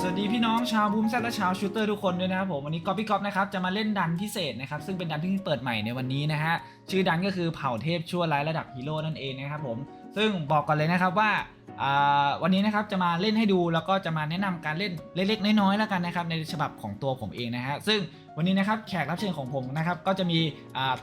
สวัสดีพี่น้องชาวบูมแซดและชาวชูเตอร์ทุกคนด้วยนะครับผมวันนี้ก๊อปปี้ก๊อปนะครับจะมาเล่นดันพิเศษนะครับซึ่งเป็นดันที่เปิดใหม่ในวันนี้นะฮะชื่อดันก็คือเผ่าเทพชั่วร้ายระดับฮีโร่นั่นเองนะครับผมซึ่งบอกก่อนเลยนะครับว่าวันนี้นะครับจะมาเล่นให้ดูแล้วก็จะมาแนะนำการเล่นเล็กๆน้อยๆแล้วกันนะครับในฉบับของตัวผมเองนะฮะซึ่งวันนี้นะครับแขกรับเชิญของผมนะครับก็จะมี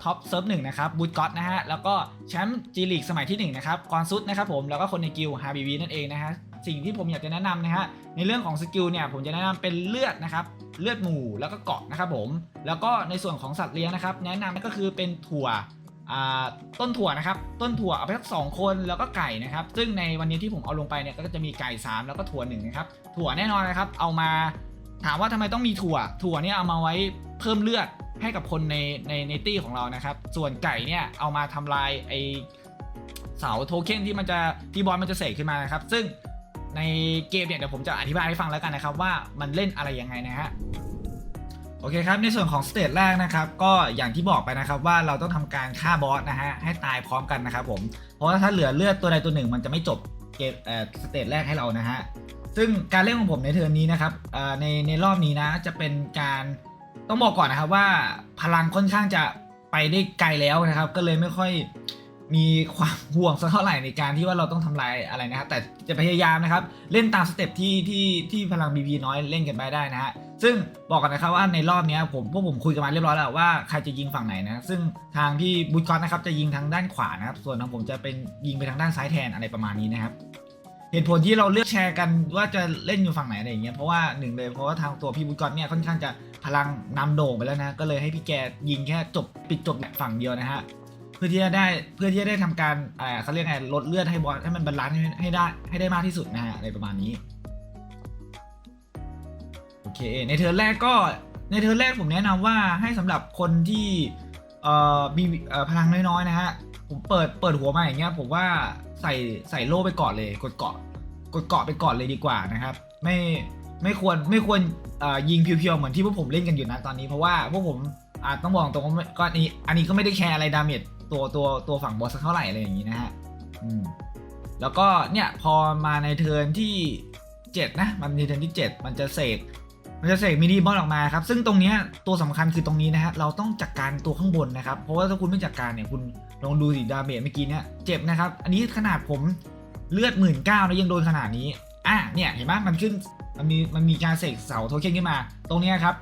ท็อปเซิร์ฟหนึ่งนะครับบูทก๊อตนะฮะแล้วก็แชมป์จีลีกสมัยที่หนึ่งนะครับกอนซุดนะครับผมแล้วก็คนในกิลฮาบีวีนั่นเองนะฮะ สิ่งที่ผมอยากจะแนะนำนะฮะในเรื่องของสกิลเนี่ยผมจะแนะนำเป็นเลือดนะครับเลือดหมูแล้วก็เกาะนะครับผมแล้วก็ในส่วนของสัตว์เลี้ยงนะครับ แนะนำก็คือเป็นถั่วอ่าต้นถั่วนะครับต้นถั่วเอาไปสักสองคนแล้วก็ไก่นะครับซึ่งในวันนี้ที่ผมเอาลงไปเนี่ยก็จะมีไก่ 3 แล้วก็ถั่วหนึ่งนะครับถั่วแน่นอนนะครับเอามาถามว่าทำไมต้องมีถั่ว ถั่วเนี่ยเอามาไว้เพิ่มเลือดให้กับคนในในในตี้ของเรานะครับ ส่วนไก่เนี่ยเอามาทำลายไอเสาโทเค็นที่มันจะที่บอลมันจะเสกขึ้นมานะครับ ซึ่ง ในเกมเนี่ยเดี๋ยวผมจะอธิบายให้ฟังแล้วกันนะครับว่ามันเล่นอะไรยังไงนะฮะโอเคครับในส่วนของสเตจแรกนะครับก็อย่างที่บอกไปนะครับว่าเราต้องทำการฆ่าบอสนะฮะให้ตายพร้อมกันนะครับผมเพราะว่าถ้าเหลือเลือดตัวใดตัวหนึ่ง มันจะไม่จบเกมเอ่อสเตจแรกให้เรานะฮะซึ่งการเล่นของผมในเทอร์นนี้นะครับเอ่อในในรอบนี้นะจะเป็นการต้องบอกก่อนนะครับว่าพลังค่อนข้างจะไปได้ไกลแล้วนะครับ ก็เลยไม่ค่อย มีความห่วงสักเท่าไหร่ในการที่ว่าเราต้องทำลายอะไรนะครับ แต่จะพยายามนะครับ เล่นตามสเต็ปที่ที่ที่พลัง BP น้อยเล่นกันไปได้นะฮะซึ่งบอกกันนะครับว่าในรอบนี้ผมพวกผมคุยกันมาเรียบร้อยแล้วว่าใครจะยิงฝั่งไหนนะซึ่งทางพี่บูทคอนนะครับจะยิงทางด้านขวานะครับ ส่วนทางผมจะเป็นยิงไปทางด้านซ้ายแทนอะไรประมาณนี้นะครับเหตุผลที่เราเลือกแชร์กันว่าจะเล่นอยู่ฝั่งไหนอะไรอย่างเงี้ยเพราะว่าหนึ่งเลยเพราะว่าทางตัวพี่บูทคอนเนี่ยค่อนข้างจะพลังนำโด่งไปแล้วนะ ก็เลยให้พี่แกยิงแค่จบปิดจบแบบฝั่งเดียวนะฮะ เพื่อที่จะได้เพื่อที่จะได้ทำการอ่าเขาเรียกไงลดเลือดให้บอสให้มันบาลานซ์ให้ได้ให้ได้มากที่สุดนะฮะอะไรประมาณนี้โอเคในเทอร์นแรกก็ในเทอร์นแรกผมแนะนำว่าให้สำหรับคนที่เอ่อมีเอ่อพลังน้อยๆนะฮะผมเปิดเปิดหัวมาอย่างเงี้ยผมว่าใส่ใส่โล่ไปก่อนเลยกดเกาะกดเกาะไปก่อนเลยดีกว่านะครับ ไม่ไม่ควรไม่ควรเอ่อยิงเพียวๆเหมือนที่พวกผมเล่นกันอยู่นะตอนนี้เพราะว่าพวกผมอาจต้องบอกตรงว่าก็อันนี้อันนี้ก็ไม่ได้แคร์อะไรดาเมจ ตัวตัวตัวฝั่งบอสสักเท่าไหร่อะไรอย่างนี้นะฮะอืมแล้วก็เนี่ยพอมาในเทิร์นที่ 7 นะ มันในเทิร์นที่ 7 มันจะเสกมันจะเสกมินิบอลออกมาครับ ซึ่งตรงนี้ตัวสำคัญคือตรงนี้นะฮะเราต้องจัดการตัวข้างบนนะครับ เพราะว่าถ้าคุณไม่จัดการเนี่ยคุณลองดูสิดาเมจเมื่อกี้เนี่ยเจ็บนะครับ อันนี้ขนาดผมเลือดหมื่นเก้าแล้วยังโดนขนาดนี้อะเนี่ยเห็นไหมมันขึ้นมันมีมันมีการเสกเสาโทเค็นขึ้นมา ตรงนี้ครับ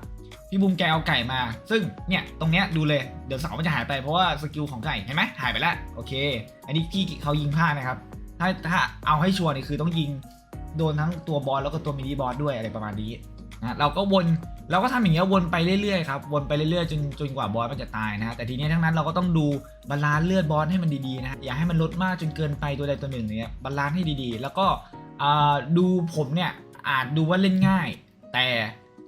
พี่บูมแกเอาไก่มา ซึ่งเนี่ยตรงเนี้ยดูเลยเดี๋ยวเสามันจะหายไปเพราะว่าสกิลของไก่เห็นไหมหายไปแล้วโอเค อันนี้พี่เขายิงพลาดนะครับ ถ้าถ้าเอาให้ชัวร์นี่คือต้องยิงโดนทั้งตัวบอลแล้วก็ตัวมินิบอลด้วยอะไรประมาณนี้นะเราก็วนเราก็ทำอย่างเงี้ยวนไปเรื่อยๆครับวนไปเรื่อยๆจนจนกว่าบอสมันจะตายนะฮะแต่ทีนี้ทั้งนั้นเราก็ต้องดูบาลานซ์เลือดบอสให้มันดีๆนะอย่าให้มันลดมากจนเกินไปตัวใดตัวหนึ่งเนี่ยบาลานซ์ให้ดีๆ แล้วก็ดูผมเนี่ยอาจดูว่าเล่นง่าย แต่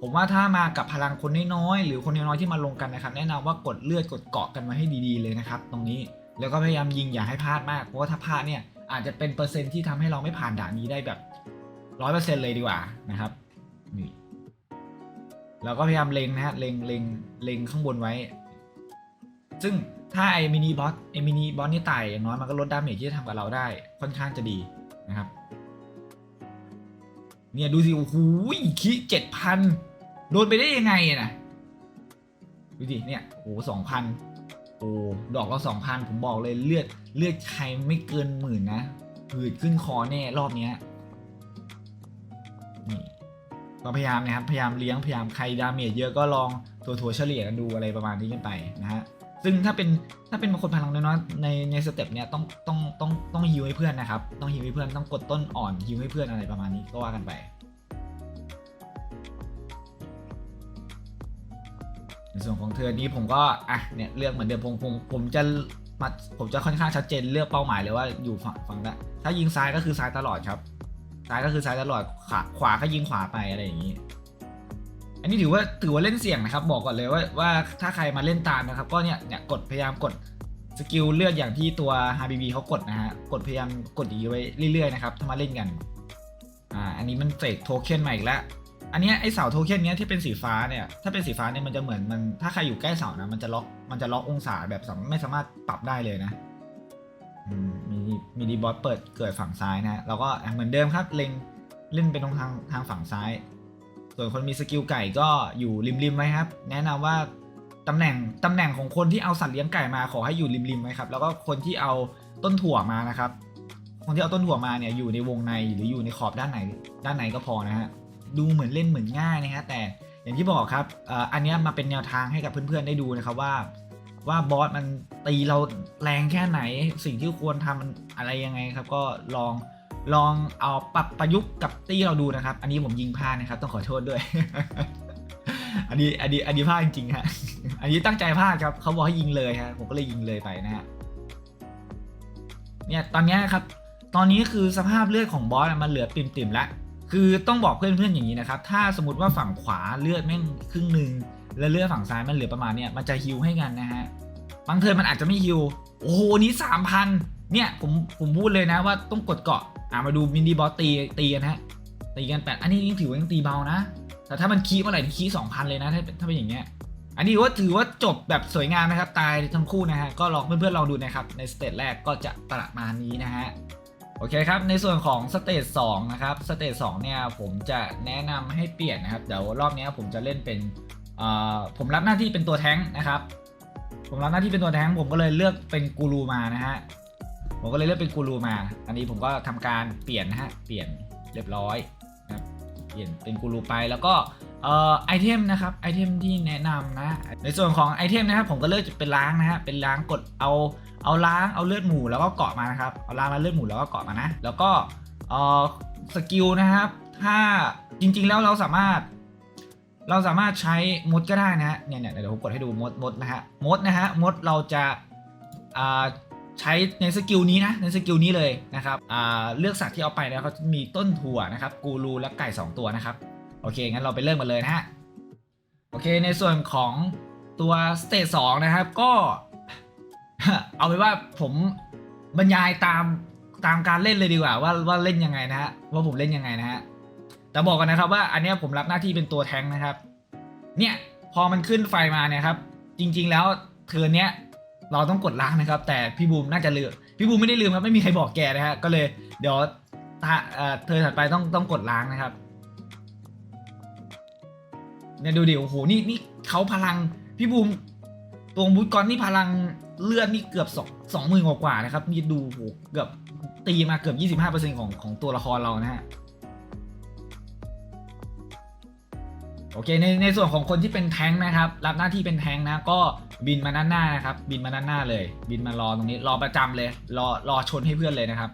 ผมว่าถ้ามากับพลังคนน้อยๆหรือคนน้อยๆที่มาลงกันนะครับ แนะนำว่ากดเลือดกดเกาะกันมาให้ดีๆเลยนะครับ ตรงนี้แล้วก็พยายามยิงอย่าให้พลาดมากเพราะว่าถ้าพลาดเนี่ยอาจจะเป็นเปอร์เซ็นต์ที่ทำให้เราไม่ผ่านด่านนี้ได้แบบร้อยเปอร์เซ็นต์เลยดีกว่านะครับนี่เราก็พยายามเล็งนะฮะเล็งเล็งเล็งข้างบนไว้ ซึ่งถ้าไอ้มินิบอสไอ้มินิบอสนี่ตายอย่างน้อยมันก็ลดดาเมจที่จะทำกับเราได้ค่อนข้างจะดีนะครับ เนี่ยดูสิโอ้โหคิเจ็ดพันโดนไปได้ยังไงอะนะดูดิเนี่ยโอ้สองพันโอ้ดอกละสองพันผมบอกเลยเลือดเลือดใครไม่เกินหมื่นนะหืดขึ้นคอแน่รอบเนี้ยนี่ก็พยายามนะครับพยายามเลี้ยงพยายามใครดาเมจเยอะก็ลองถั่วถั่วเฉลี่ยกันดูอะไรประมาณนี้กันไปนะฮะ ซึ่งถ้าเป็นถ้าเป็นบางคนพลังน้อยๆในในสเต็ปเนี้ยต้องต้องต้องต้องฮิวให้เพื่อนนะครับ ต้องฮิวให้เพื่อนต้องกดต้นอ่อนฮิวให้เพื่อนอะไรประมาณนี้ก็ว่ากันไป ในส่วนของเธอนี้ผมก็อะเนี่ยเลือกเหมือนเดิมผมผมผมจะมาผมจะค่อนข้างชัดเจนเลือกเป้าหมายเลยว่าอยู่ฝั่งฝั่งนั้นถ้ายิงซ้ายก็คือซ้ายตลอดครับ ซ้ายก็คือซ้ายตลอดขวาขวาก็ยิงขวาไปอะไรอย่างนี้ อันนี้ถือว่าถือว่าเล่นเสี่ยงนะครับ บอกก่อนเลยว่าว่าถ้าใครมาเล่นตามนะครับ ก็เนี่ยเนี่ยกดพยายามกดสกิลเลือกอย่างที่ตัว HBB เขากดนะฮะกดพยายามกดอย่างนี้ไว้เรื่อยๆนะครับถ้ามาเล่นกันอ่าอันนี้มันเฟกโทเค็นใหม่อีกแล้วอันเนี้ยไอเสาโทเค็นเนี้ยที่เป็นสีฟ้าเนี่ยถ้าเป็นสีฟ้าเนี่ยมันจะเหมือนมันถ้าใครอยู่ใกล้เสานะมันจะล็อกมันจะล็อกองศาแบบไม่สามารถปรับได้เลยนะมีมีดีบอสเปิดเกิดฝั่งซ้ายนะเราก็เหมือนเดิมครับเล็งเล่นไปตรงทางทางฝั่งซ้าย ส่วนคนมีสกิลไก่ก็อยู่ริมๆไว้ครับ แนะนำว่าตำแหน่งตำแหน่งของคนที่เอาสัตว์เลี้ยงไก่มาขอให้อยู่ริมๆไว้ครับ แล้วก็คนที่เอาต้นถั่วมานะครับ คนที่เอาต้นถั่วมาเนี่ยอยู่ในวงในหรืออยู่ในขอบด้านไหนด้านไหนก็พอนะฮะ ดูเหมือนเล่นเหมือนง่ายนะฮะแต่อย่างที่บอกครับอ่ออันนี้มาเป็นแนวทางให้กับเพื่อนๆได้ดูนะครับว่าว่าบอสมันตีเราแรงแค่ไหนสิ่งที่ควรทำมันอะไรยังไงครับ ก็ลอง ลองเอาปรับประยุกต์กับตีเราดูนะครับ อันนี้ผมยิงพลาดนะครับ ต้องขอโทษด้วย อันนี้อันนี้อันนี้พลาดจริงๆฮะ อันนี้ตั้งใจพลาดครับเขาบอกให้ยิงเลยฮะผมก็เลยยิงเลยไปนะฮะเนี่ยตอนนี้ครับ ตอนนี้คือสภาพเลือดของบอสอะมันเหลือปิ่มๆแล้วคือต้องบอกเพื่อนๆอย่างนี้นะครับ ถ้าสมมติว่าฝั่งขวาเลือดแม่งครึ่งหนึ่งแล้วเลือดฝั่งซ้ายมันเหลือประมาณเนี้ยมันจะฮิวให้กันนะฮะบางเทินมันอาจจะไม่ฮิวโอ้โหนี้สามพันเนี่ยผมผมพูดเลยนะว่าต้องกดเกาะ อ่ามาดูมินิบอสตีตีกันฮะตีกันแปดอันนี้ถือว่ายังตีเบานะ แต่ถ้ามันคีเมื่อไหร่คีสองพันเลยนะถ้าถ้าเป็นอย่างเงี้ยอันนี้ว่าถือว่าจบแบบสวยงามนะครับ ตายทั้งคู่นะฮะก็ลองเพื่อนๆลองดูนะครับในสเตจแรกก็จะประมาณนี้นะฮะโอเคครับ ในส่วนของสเตจ2นะครับสเตจ2เนี่ยผมจะแนะนำให้เปลี่ยนนะครับ เดี๋ยวรอบนี้ผมจะเล่นเป็นผมรับหน้าที่เป็นตัวแท้งนะครับ ผมรับหน้าที่เป็นตัวแท้งผมก็เลยเลือกเป็นกูรูมานะฮะ ผมก็เลยเลือกเป็นกูรูมา อันนี้ผมก็ทำการเปลี่ยนนะฮะ เปลี่ยนเรียบร้อยนะครับ เปลี่ยนเป็นกูรูไปแล้วก็เอ่อไอเทมนะครับ ไอเทมที่แนะนำนะ ในส่วนของไอเทมนะครับ ผมก็เลือกจะเป็นล้างนะฮะ เป็นล้างกดเอา เอาล้าง เอาเลือดหมูแล้วก็เกาะมานะครับ เอาล้างแล้วเลือดหมูแล้วก็เกาะมานะ แล้วก็เอ่อสกิลนะครับ ถ้าจริง ๆ แล้วเราสามารถ เราสามารถใช้มดก็ได้นะฮะ เนี่ยเนี่ยเดี๋ยวผมกดให้ดูมดมดนะฮะ มดนะฮะ มดเราจะอ่า ใช้ในสกิลนี้นะในสกิลนี้เลยนะครับเลือกสัตว์ที่เอาไปแล้วเขาจะมีต้นถั่วนะครับกูรูและไก่ 2 ตัวนะครับโอเคงั้นเราไปเริ่มกันเลยนะฮะโอเคในส่วนของตัวสเตจสองนะครับก็ เอาไปว่าผมบรรยายตามตามการเล่นเลยดีกว่าว่าว่าเล่นยังไงนะฮะว่าผมเล่นยังไงนะฮะแต่บอกกันนะครับว่าอันนี้ผมรับหน้าที่เป็นตัวแทงนะครับ เนี่ยพอมันขึ้นไฟมาเนี่ยครับ จริง ๆ แล้วเทือนเนี้ย เราต้องกดล้างนะครับ แต่พี่บูมน่าจะลืมพี่บูมไม่ได้ลืมครับไม่มีใครบอกแกนะฮะก็เลยเดี๋ยวถ้าเธอถัดไปต้องต้องกดล้างนะครับเนี่ยดูดิโอ้โหนี่นี่เขาพลังพี่บูมตัวบูทกอนนี่พลังเลือดนี่เกือบสองสองหมื่นกว่านะครับนี่ดูโอ้โหเกือบตีมาเกือบยี่สิบห้าเปอร์เซ็นของของตัวละครเรานะฮะโอเคในในส่วนของคนที่เป็นแทงนะครับ รับหน้าที่เป็นแทงนะก็ บินมาด้านหน้านะครับ บินมาด้านหน้าเลย บินมารอตรงนี้รอประจำเลย รอรอชนให้เพื่อนเลยนะครับ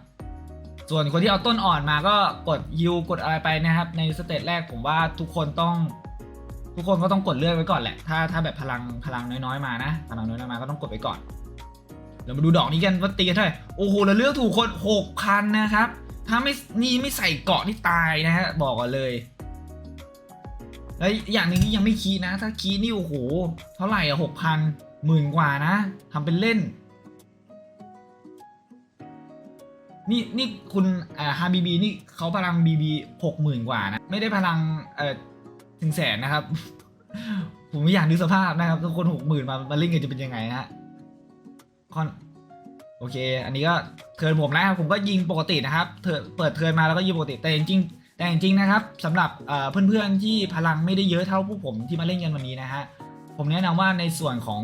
ส่วนคนที่เอาต้นอ่อนมาก็กดยูกดอะไรไปนะครับ ในสเตจแรกผมว่าทุกคนต้อง ทุกคนก็ต้องกดเลือกไว้ก่อนแหละ ถ้าถ้าแบบพลังพลังน้อยๆมานะพลังน้อยๆมาก็ต้องกดไปก่อนเดี๋ยวมาดูดอกนี้กันว่าตีกันเท่าไหร่โอ้โหเราเลือกถูกคนหกพันนะครับ ถ้าไม่นี่ไม่ใส่เกาะนี่ตายนะฮะบอกก่อนเลย แล้วอย่างหนึ่งที่ยังไม่คีนะ ถ้าคีนี่โอ้โห เท่าไหร่อะหกพันหมื่นกว่านะทำเป็นเล่น นี่นี่คุณอ่าฮาบีบีนี่เขาพลังบีบีหกหมื่นกว่านะ ไม่ได้พลังเอ่อถึงแสนนะครับ ผมไม่อยากดูสภาพนะครับทุกคนหกหมื่นมามาเล่นกันจะเป็นยังไงนะฮะคอนโอเค อันนี้ก็เทิร์นผมนะครับผมก็ยิงปกตินะครับเทิร์นเปิดเทิร์นมาแล้วก็ยิงปกติแต่จริงๆ แต่จริงๆนะครับสำหรับเอ่อเพื่อนๆที่พลังไม่ได้เยอะเท่าพวกผมที่มาเล่นกันวันนี้นะฮะผมแนะนำว่าในส่วนของ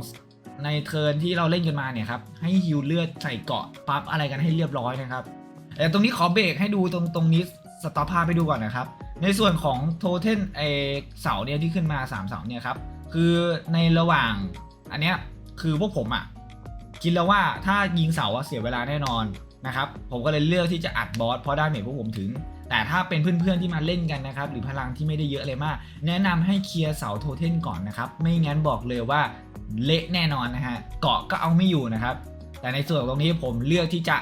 ในเทิร์นที่เราเล่นกันมาเนี่ยครับให้ฮิวเลือดใส่เกาะปั๊บอะไรกันให้เรียบร้อยนะครับแต่ตรงนี้ขอเบรกให้ดูตรงตรงนี้สต็อปภาพให้ดูก่อนนะครับ ในส่วนของโทเทนไอเสาเนี่ยที่ขึ้นมา 3 เสาเนี่ยครับคือในระหว่างอันเนี้ยคือพวกผมอะ่ะคิดแล้วว่าถ้ายิงเสาอะเสียเวลาแน่นอนนะครับผมก็เลยเลือกที่จะอัดบอสเพราะได้เมจพวกผมถึง แต่ถ้าเป็นเพื่อนๆที่มาเล่นกันนะครับ หรือพลังที่ไม่ได้เยอะเลยมาก แนะนำให้เคลียร์เสาโทเทนก่อนนะครับ ไม่งั้นบอกเลยว่าเละแน่นอนนะฮะเกาะก็เอาไม่อยู่นะครับ แต่ในส่วนตรงนี้ผมเลือกที่จะ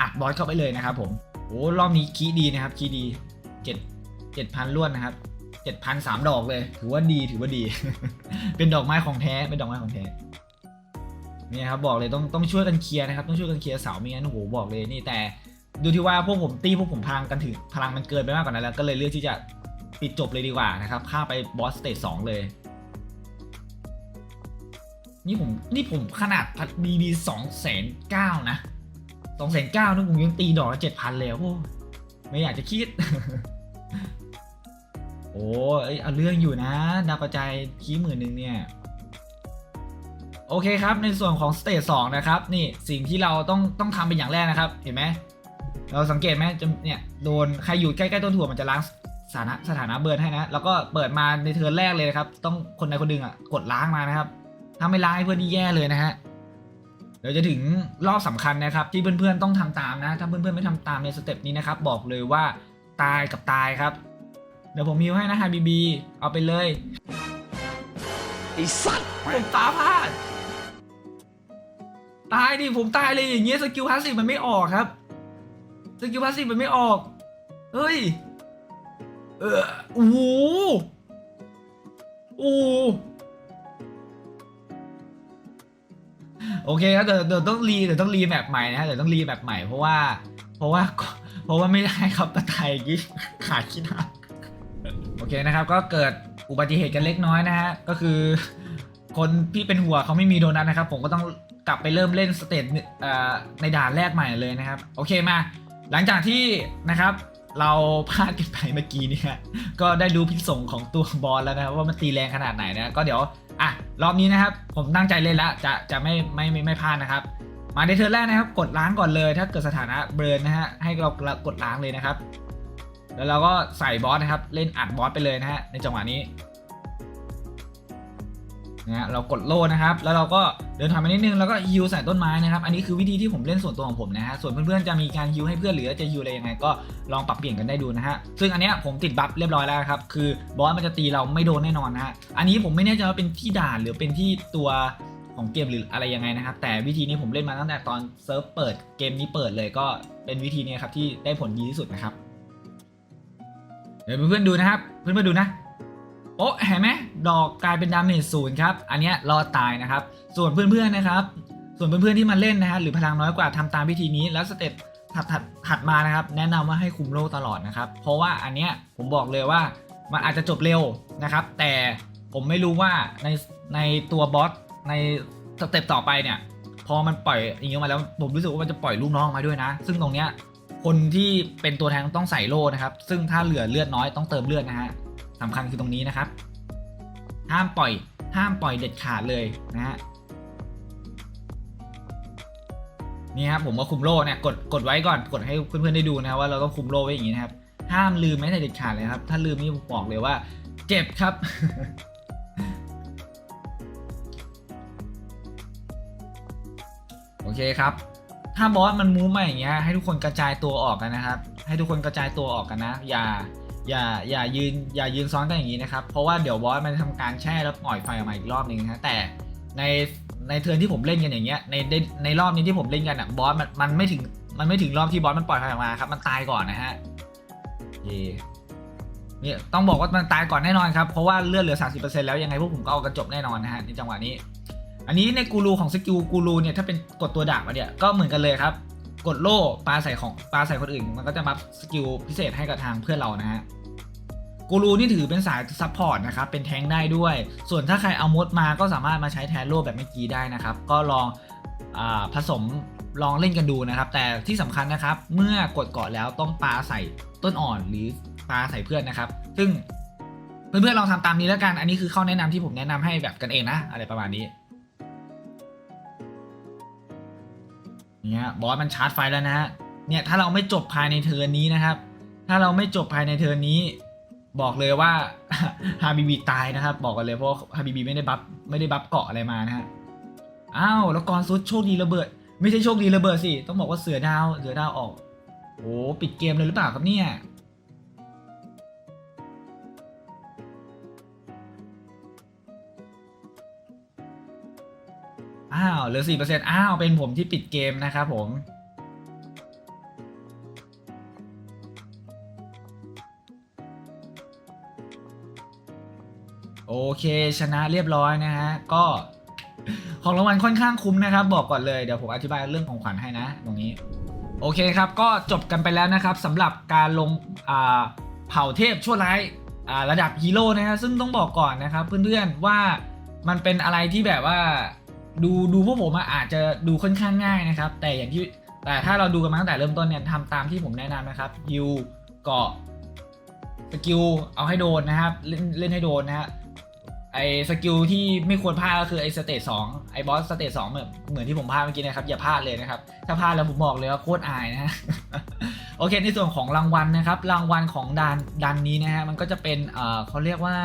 อัดบอสเข้าไปเลยนะครับผมโอ้รอบนี้คีดีนะครับคีดีเจ็ดเจ็ดพันล้วนนะครับเจ็ดพันสามดอกเลย ถือว่าดีถือว่าดี เป็นดอกไม้ของแท้เป็นดอกไม้ของแท้นี่ครับบอกเลยต้องต้องช่วยกันเคลียร์นะครับ ต้องช่วยกันเคลียร์เสาไม่งั้นโอ้โหบอกเลยนี่แต่ ดูที่ว่าพวกผมตีพวกผมพลังกันถึงพลังมันเกินไปมากกว่านั้นแล้วก็เลยเลือกที่จะปิดจบเลยดีกว่านะครับข้าไปบอสสเตจสองเลย นี่ผมนี่ผมขนาดพัดบีบีสองแสนเก้านะสองแสนเก้านึกผมยังตีดอกละเจ็ดพันเลยอะโอ้ไม่อยากจะคิดโออ้เอ้ยเอาเรื่องอยู่นะ ดาวกระจายคีหมื่นหนึ่งเนี่ยโอเคครับ ในส่วนของสเตจสองนะครับ นี่สิ่งที่เราต้องต้องทำเป็นอย่างแรกนะครับ เห็นไหม เราสังเกตไหมจะเนี่ยโดนใครอยู่ใกล้ๆต้นถั่วมันจะล้างสถานะสถานะเบิร์นให้นะ แล้วก็เปิดมาในเทิร์นแรกเลยนะครับ ต้องคนใดคนหนึ่งอะกดล้างมานะครับ ถ้าไม่ล้างให้เพื่อนนี่แย่เลยนะฮะเดี๋ยวจะถึงรอบสำคัญนะครับ ที่เพื่อนๆต้องทำตามนะ ถ้าเพื่อนๆไม่ทำตามในสเต็ปนี้นะครับ บอกเลยว่าตายกับตายครับ เดี๋ยวผมฮิวให้นะฮะบีบีเอาไปเลยไอ้สัตว์ผมตาพลาดตายดิผมตายเลยอย่างเงี้ยสกิลพาสซีฟมันไม่ออกครับ สกิลพาสซีฟมันไม่ออก เฮ้ย เออโอ้โหโอ้โอเคครับเดี๋ยวเดี๋ยวต้องรีเดี๋ยวต้องรีแมปใหม่นะฮะเดี๋ยวต้องรีแมปใหม่เพราะว่า เพราะว่าเพราะว่าไม่ได้ครับตะไทยกี้ขาดขี้หน้าโอเคนะครับ ก็เกิดอุบัติเหตุกันเล็กน้อยนะฮะก็คือคนที่เป็นหัวเขาไม่มีโดนัทนะครับ ผมก็ต้องกลับไปเริ่มเล่นสเตจในด่านแรกใหม่เลยนะครับ โอเคมา หลังจากที่นะครับเราพลาดกันไปเมื่อกี้เนี่ยก็ได้ดูพิษสงของตัวบอลแล้วนะครับว่ามันตีแรงขนาดไหนนะก็เดี๋ยวอะรอบนี้นะครับ ผมตั้งใจเล่นแล้วจะจะไม่ไม่ไม่ไม่พลาดนะครับ มาในเทิร์แรกนะครับ กดล้างก่อนเลย ถ้าเกิดสถานะเบิร์นนะฮะให้เรากดล้างเลยนะครับ แล้วเราก็ใส่บอสนะครับ เล่นอัดบอสไปเลยนะฮะในจังหวะนี้ นะฮะเรากดโล่นะครับ แล้วเราก็เดินทางไปนิดนึงแล้วก็ฮิวใส่ต้นไม้นะครับ อันนี้คือวิธีที่ผมเล่นส่วนตัวของผมนะฮะ ส่วนเพื่อนๆจะมีการฮิวให้เพื่อนหรือจะฮิวอะไรยังไงก็ลองปรับเปลี่ยนกันได้ดูนะฮะ ซึ่งอันเนี้ยผมติดบัฟเรียบร้อยแล้วครับ คือบอสมันจะตีเราไม่โดนแน่นอนนะฮะ อันนี้ผมไม่แน่ใจว่าเป็นที่ด่านหรือเป็นที่ตัวของเกมหรืออะไรยังไงนะครับ แต่วิธีนี้ผมเล่นมาตั้งแต่ตอนเซิร์ฟเปิดเกมนี้เปิดเลยก็เป็นวิธีนี้ครับที่ได้ผลดีที่สุดนะครับเดี๋ยวเพื่อนๆดูนะครับ เพื่อนๆดูนะ โอ้เห็นไหมดอกกลายเป็นดาเมจศูนย์ครับ อันเนี้ยรอดตายนะครับ ส่วนเพื่อนๆนะครับ ส่วนเพื่อนๆที่มาเล่นนะฮะหรือพลังน้อยกว่าทำตามวิธีนี้แล้วสเต็ปถัดถัดถัดมานะครับ แนะนำว่าให้คุมโลตลอดนะครับ เพราะว่าอันเนี้ยผมบอกเลยว่ามันอาจจะจบเร็วนะครับ แต่ผมไม่รู้ว่าในในตัวบอสในสเต็ปต่อไปเนี่ย พอมันปล่อยอย่างเงี้ยมาแล้วผมรู้สึกว่ามันจะปล่อยลูกน้องมาด้วยนะ ซึ่งตรงเนี้ยคนที่เป็นตัวแทนต้องใส่โล่นะครับ ซึ่งถ้าเหลือเลือดน้อยต้องเติมเลือดนะฮะ สำคัญคือตรงนี้นะครับ ห้ามปล่อย ห้ามปล่อยเด็ดขาดเลยนะฮะนี่ครับผมก็คุมโล่เนี่ยกดกดไว้ก่อนกดให้เพื่อนๆได้ดูนะว่าเราต้องคุมโล่ไว้อย่างนี้นะครับ ห้ามลืมแม้แต่เด็ดขาดเลยครับ ถ้าลืมนี่ผมบอกเลยว่า เจ็บครับโอเคครับ ถ้าบอสมันมูฟมาอย่างเงี้ยให้ทุกคนกระจายตัวออกกันนะครับ ให้ทุกคนกระจายตัวออกกันนะ อย่า อย่าอย่ายืนอย่ายืนซ้อนกันอย่างนี้นะครับ เพราะว่าเดี๋ยวบอสมันจะทำการแช่แล้วปล่อยไฟออกมาอีกรอบหนึ่งนะแต่ในในเทิร์นที่ผมเล่นกันอย่างเงี้ยในในในรอบนี้ที่ผมเล่นกันอะบอสมันมันไม่ถึงมันไม่ถึงรอบที่บอสมันปล่อยไฟออกมาครับมันตายก่อนนะฮะเย่เนี่ยต้องบอกว่ามันตายก่อนแน่นอนครับเพราะว่าเลือดเหลือ 30%แล้วยังไงพวกผมก็เอากันจบแน่นอนนะฮะในจังหวะนี้ อันนี้ในกูรูของสกิลกูรูเนี่ยถ้าเป็นกดตัวดาบมาเนี่ยก็เหมือนกันเลยครับ กดโล่ปลาใส่ของปลาใส่คนอื่น มันก็จะมาสกิลพิเศษให้กับทางเพื่อนเรานะฮะ กูรูนี่ถือเป็นสายซัพพอร์ตนะครับ เป็นแทงได้ด้วย ส่วนถ้าใครเอามดมาก็สามารถมาใช้แทนโล่แบบเมื่อกี้ได้นะครับ ก็ลองอผสมลองเล่นกันดูนะครับ แต่ที่สำคัญนะครับ เมื่อกดเกาะแล้วต้องปาใส่ต้นอ่อนหรือปาใส่เพื่อนนะครับ ซึ่งเพื่อนๆลองทำตามนี้แล้วกัน อันนี้คือข้อแนะนำที่ผมแนะนำให้แบบกันเองนะ อะไรประมาณนี้เนี่ยบอสมันชาร์จไฟแล้วนะฮะเนี่ยถ้าเราไม่จบภายในเทิร์นนี้นะครับ ถ้าเราไม่จบภายในเทิร์นนี้ บอกเลยว่าฮาบิบีตายนะครับ บอกกันเลยเพราะฮาบิบีไม่ได้บัฟไม่ได้บัฟเกาะอะไรมานะฮะอ้าวแล้วกรซุดโชคดีระเบิด ไม่ใช่โชคดีระเบิดสิต้องบอกว่าเสือดาวเสือดาวออกโอ้ปิดเกมเลยหรือเปล่าครับเนี่ยอ้าวเหลือสี่เปอร์เซ็นต์อ้าวเป็นผมที่ปิดเกมนะครับผม โอเค ชนะเรียบร้อยนะฮะ ก็ของรางวัลค่อนข้างคุ้มนะครับ บอกก่อนเลยเดี๋ยวผมอธิบายเรื่องของขวัญให้นะ ตรงนี้ โอเคครับ ก็จบกันไปแล้วนะครับสำหรับการลงเผ่าเทพชั่วร้ายาระดับฮีโร่นะฮะซึ่งต้องบอกก่อนนะครับ เพื่อนๆว่ามันเป็นอะไรที่แบบว่าดูดูพวกผมอะอาจจะดูค่อนข้างง่ายนะครับ แต่อย่างที่แต่ถ้าเราดูกันมาตั้งแต่เริ่มต้นเนี่ยทำตามที่ผมแนะนำนะครับฮิวเกาะสกิลเอาให้โดนนะครับเล่นเล่นให้โดนนะฮะ ไอสกิลที่ไม่ควรพลาดก็คือไอสเตจสองไอบอสสเตจสองเหมือนเหมือนที่ผมพลาดเมื่อกี้นะครับอย่าพลาดเลยนะครับ ถ้าพลาดแล้วผมบอกเลยว่าโคตรอายนะฮะโอเคในส่วนของรางวัลนะครับ รางวัลของดันดันนี้นะฮะมันก็จะเป็นเอ่อเขาเรียกว่า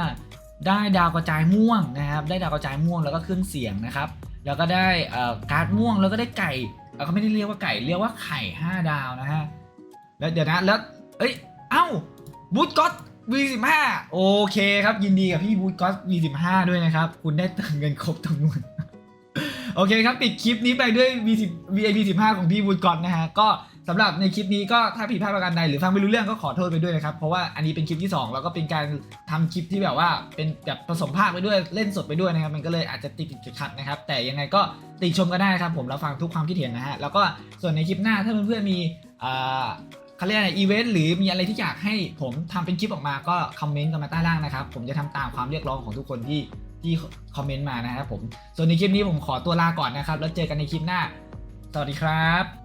ได้ดาวกระจายม่วงนะครับ ได้ดาวกระจายม่วงแล้วก็เครื่องเสียงนะครับ แล้วก็ได้เอ่อการ์ดม่วงแล้วก็ได้ไก่เขาไม่ได้เรียกว่าไก่เรียกว่าไข่ 5 ดาวนะฮะแล้วเดี๋ยวนะแล้วเอ้ยเอ้าบูทก็อต V15 โอเคครับยินดีกับพี่บูทก็อต V15 ด้วยนะครับ คุณได้เติมเงินครบจำนวนโอเคครับปิดคลิปนี้ไปด้วย V10 VIP 15 ของพี่บูทก็อตนะฮะก็สำหรับในคลิปนี้ก็ถ้าผิดพลาดประการใดหรือฟังไม่รู้เรื่องก็ขอโทษไปด้วยนะครับเพราะว่าอันนี้เป็นคลิปที่สองแล้วก็เป็นการทำคลิปที่แบบว่าเป็นแบบผสมภาคไปด้วยเล่นสดไปด้วยนะครับ มันก็เลยอาจจะติดติดขัดนะครับ แต่ยังไงก็ติชมก็ได้นะครับผมรับฟังทุกความคิดเห็นนะฮะแล้วก็ส่วนในคลิปหน้าถ้าเพื่อนๆมีอ่า เขาเรียกอะไรอีเวนต์หรือมีอะไรที่อยากให้ผมทำเป็นคลิปออกมาก็คอมเมนต์กันมาใต้ล่างนะครับ ผมจะทำตามความเรียกร้องของทุกคนที่ที่คอมเมนต์มานะครับผม ส่วนในคลิปนี้ผมขอตัวลาก่อนนะครับ แล้วเจอกันในคลิปหน้า สวัสดีครับ